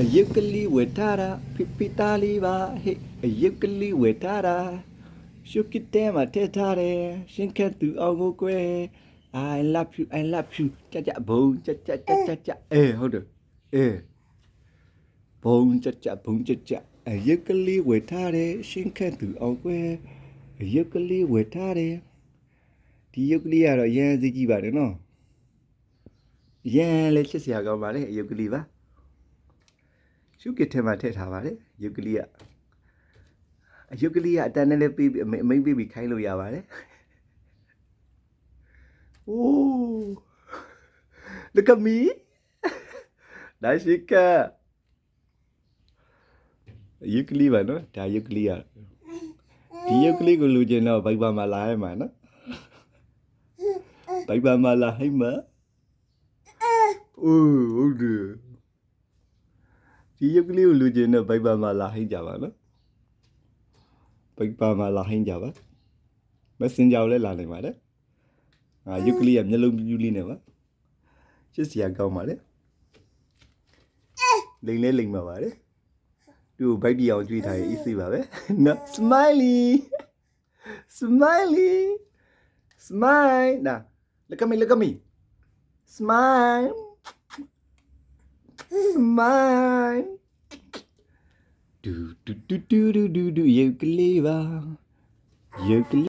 အယုတ်ကလေးဝယ်ထားတာဖိဖိသားလေးပါဟဲ့အယုတ်ကလေးဝယ်ထားတာရှုပ်ကတဲ့မှာထည့်ထားတယ်ရှင်းခက်သူအောင်ကိုကွယ် I love you I love you ကြကြဘုံကြကြကြကြကြအေးဟုတ်တယ်အေးဘုံကြကြဘုံကြကြအယုတ်ကလေးဝယ်ထားတယ်ရှင်းခက်သူအောင်ကွယ်အယုတ်ကလေးဝယ်ထားတယ်ဒီယုတ်ကလေးကတော့ရမ်းစိတ်ကြည့်ပါတယ်နော်ရမ်းလည်းချစ်စရာကောင်းပါလေအယုတ်ကလေးပါ ရှုပ်ကစ်ထဲမှာထည့်ထားပါတယ်ယုတ်ကလေးကအယုတ်ကလေးကအတန်းနဲ့လည်းပြီးပြီးအမိအမိတ်ပြီးပြီးခိုင်းလို့ရပါတယ်โอ้ look at me ဒါရှိကယုတ်ကလေးပါနော်ဒါယုတ်ကလေးကဒီယုတ်ကလေးကိုလူကျင်တော့ဘိုက်ပါမှာလာရမှာနော်ဘိုက်ပါမှာလာဟိမအိုးဟုတ်တယ် ဒီရုပ်ကလေးကိုလူကျင်တဲ့ဘိုက်ပါမှာလာဟိကြပါနော်ဘိုက်ပါမှာလာဟိကြပါ Messenger ကိုလည်းလာနိုင်ပါတယ်ငါရုပ်ကလေးကမျက်လုံးပြူးပြူးလေးနဲ့ပါချစ်စရာကောင်းပါလေလိန်လဲလိန်ပါပါတယ်သူ့ကိုဘိုက်တီအောင်ကြွေးထားရင်အေးဆေးပါပဲနော် smiley smiley smile ဒါ look at me look at me smile smile ဒူဒူဒူဒူဒူဒူရုပ်ကလေးပါရုပ်ကလေး